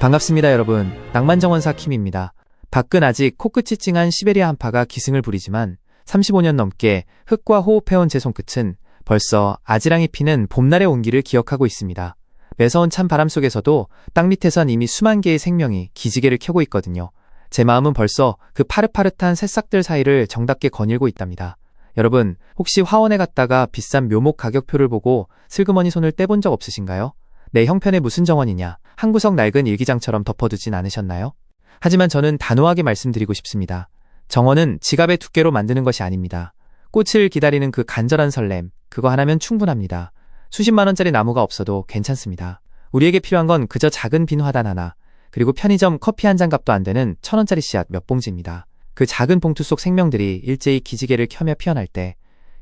반갑습니다, 여러분. 낭만정원사 킴입니다. 밖은 아직 코끝이 찡한 시베리아 한파가 기승을 부리지만 35년 넘게 흙과 호흡해온 제 손끝은 벌써 아지랑이 피는 봄날의 온기를 기억하고 있습니다. 매서운 찬 바람 속에서도 땅 밑에선 이미 수만 개의 생명이 기지개를 켜고 있거든요. 제 마음은 벌써 그 파릇파릇한 새싹들 사이를 정답게 거닐고 있답니다. 여러분, 혹시 화원에 갔다가 비싼 묘목 가격표를 보고 슬그머니 손을 떼본 적 없으신가요? 내 형편에 무슨 정원이냐, 한 구석 낡은 일기장처럼 덮어두진 않으셨나요? 하지만 저는 단호하게 말씀드리고 싶습니다. 정원은 지갑의 두께로 만드는 것이 아닙니다. 꽃을 기다리는 그 간절한 설렘, 그거 하나면 충분합니다. 수십만 원짜리 나무가 없어도 괜찮습니다. 우리에게 필요한 건 그저 작은 빈 화단 하나, 그리고 편의점 커피 한 잔 값도 안 되는 천 원짜리 씨앗 몇 봉지입니다. 그 작은 봉투 속 생명들이 일제히 기지개를 켜며 피어날 때,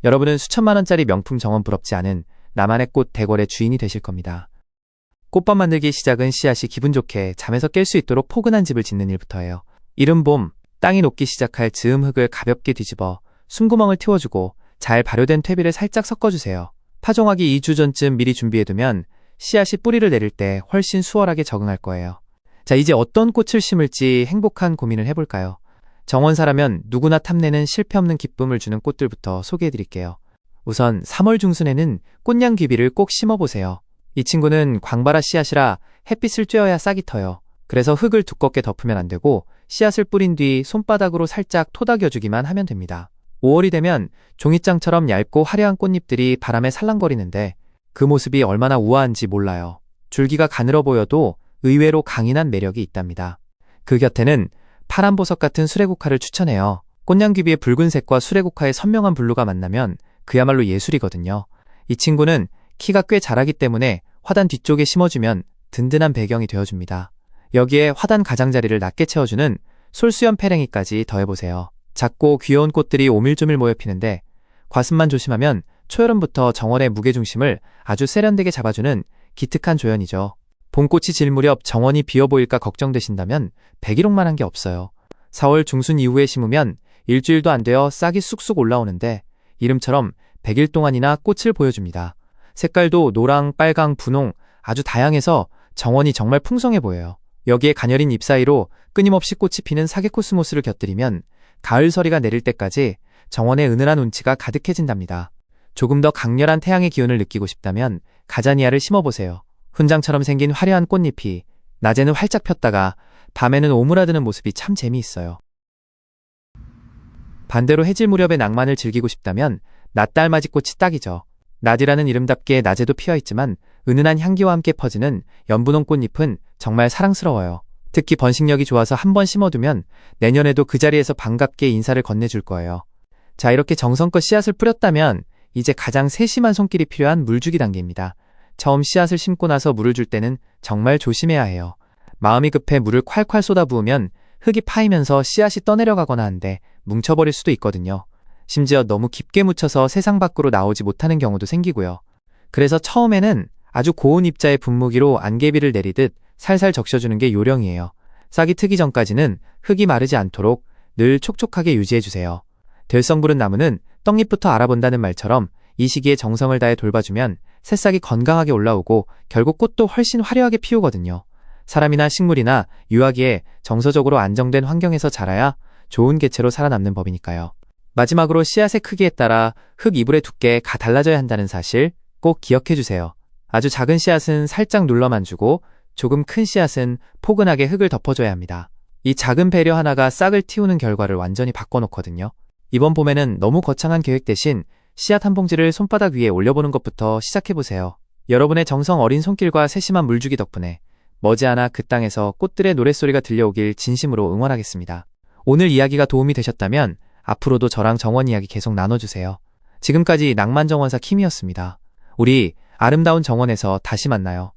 여러분은 수천만 원짜리 명품 정원 부럽지 않은 나만의 꽃 대궐의 주인이 되실 겁니다. 꽃밥 만들기 시작은 씨앗이 기분 좋게 잠에서 깰 수 있도록 포근한 집을 짓는 일부터예요. 이른 봄, 땅이 녹기 시작할 즈음 흙을 가볍게 뒤집어 숨구멍을 틔워주고 잘 발효된 퇴비를 살짝 섞어주세요. 파종하기 2주 전쯤 미리 준비해두면 씨앗이 뿌리를 내릴 때 훨씬 수월하게 적응할 거예요. 자, 이제 어떤 꽃을 심을지 행복한 고민을 해볼까요? 정원사라면 누구나 탐내는 실패 없는 기쁨을 주는 꽃들부터 소개해드릴게요. 우선 3월 중순에는 꽃냥귀비를 꼭 심어보세요. 이 친구는 광바라 씨앗이라 햇빛을 쬐어야 싹이 터요. 그래서 흙을 두껍게 덮으면 안 되고 씨앗을 뿌린 뒤 손바닥으로 살짝 토닥여주기만 하면 됩니다. 5월이 되면 종이장처럼 얇고 화려한 꽃잎들이 바람에 살랑거리는데 그 모습이 얼마나 우아한지 몰라요. 줄기가 가늘어 보여도 의외로 강인한 매력이 있답니다. 그 곁에는 파란 보석 같은 수레국화를 추천해요. 꽃냥귀비의 붉은색과 수레국화의 선명한 블루가 만나면 그야말로 예술이거든요. 이 친구는 키가 꽤 자라기 때문에 화단 뒤쪽에 심어주면 든든한 배경이 되어줍니다. 여기에 화단 가장자리를 낮게 채워주는 솔수연 페랭이까지 더해보세요. 작고 귀여운 꽃들이 오밀조밀 모여 피는데 과습만 조심하면 초여름부터 정원의 무게중심을 아주 세련되게 잡아주는 기특한 조연이죠. 봄꽃이 질 무렵 정원이 비어 보일까 걱정되신다면 백일홍만한 게 없어요. 4월 중순 이후에 심으면 일주일도 안 되어 싹이 쑥쑥 올라오는데 이름처럼 100일 동안이나 꽃을 보여줍니다. 색깔도 노랑, 빨강, 분홍 아주 다양해서 정원이 정말 풍성해 보여요. 여기에 가녀린 잎 사이로 끊임없이 꽃이 피는 사계코스모스를 곁들이면 가을 서리가 내릴 때까지 정원의 은은한 운치가 가득해진답니다. 조금 더 강렬한 태양의 기운을 느끼고 싶다면 가자니아를 심어보세요. 훈장처럼 생긴 화려한 꽃잎이 낮에는 활짝 폈다가 밤에는 오므라드는 모습이 참 재미있어요. 반대로 해질 무렵의 낭만을 즐기고 싶다면 낮달맞이꽃이 딱이죠. 낮이라는 이름답게 낮에도 피어있지만 은은한 향기와 함께 퍼지는 연분홍 꽃잎은 정말 사랑스러워요. 특히 번식력이 좋아서 한 번 심어두면 내년에도 그 자리에서 반갑게 인사를 건네줄 거예요. 자, 이렇게 정성껏 씨앗을 뿌렸다면 이제 가장 세심한 손길이 필요한 물주기 단계입니다. 처음 씨앗을 심고 나서 물을 줄 때는 정말 조심해야 해요. 마음이 급해 물을 콸콸 쏟아부으면 흙이 파이면서 씨앗이 떠내려가거나 한데 뭉쳐버릴 수도 있거든요. 심지어 너무 깊게 묻혀서 세상 밖으로 나오지 못하는 경우도 생기고요. 그래서 처음에는 아주 고운 입자의 분무기로 안개비를 내리듯 살살 적셔주는 게 요령이에요. 싹이 트기 전까지는 흙이 마르지 않도록 늘 촉촉하게 유지해주세요. 들성 부른 나무는 떡잎부터 알아본다는 말처럼 이 시기에 정성을 다해 돌봐주면 새싹이 건강하게 올라오고 결국 꽃도 훨씬 화려하게 피우거든요. 사람이나 식물이나 유아기에 정서적으로 안정된 환경에서 자라야 좋은 개체로 살아남는 법이니까요. 마지막으로 씨앗의 크기에 따라 흙 이불의 두께가 달라져야 한다는 사실 꼭 기억해 주세요. 아주 작은 씨앗은 살짝 눌러만 주고 조금 큰 씨앗은 포근하게 흙을 덮어줘야 합니다. 이 작은 배려 하나가 싹을 틔우는 결과를 완전히 바꿔놓거든요. 이번 봄에는 너무 거창한 계획 대신 씨앗 한 봉지를 손바닥 위에 올려보는 것부터 시작해보세요. 여러분의 정성 어린 손길과 세심한 물주기 덕분에 머지않아 그 땅에서 꽃들의 노랫소리가 들려오길 진심으로 응원하겠습니다. 오늘 이야기가 도움이 되셨다면 앞으로도 저랑 정원 이야기 계속 나눠주세요. 지금까지 낭만정원사 킴이었습니다. 우리 아름다운 정원에서 다시 만나요.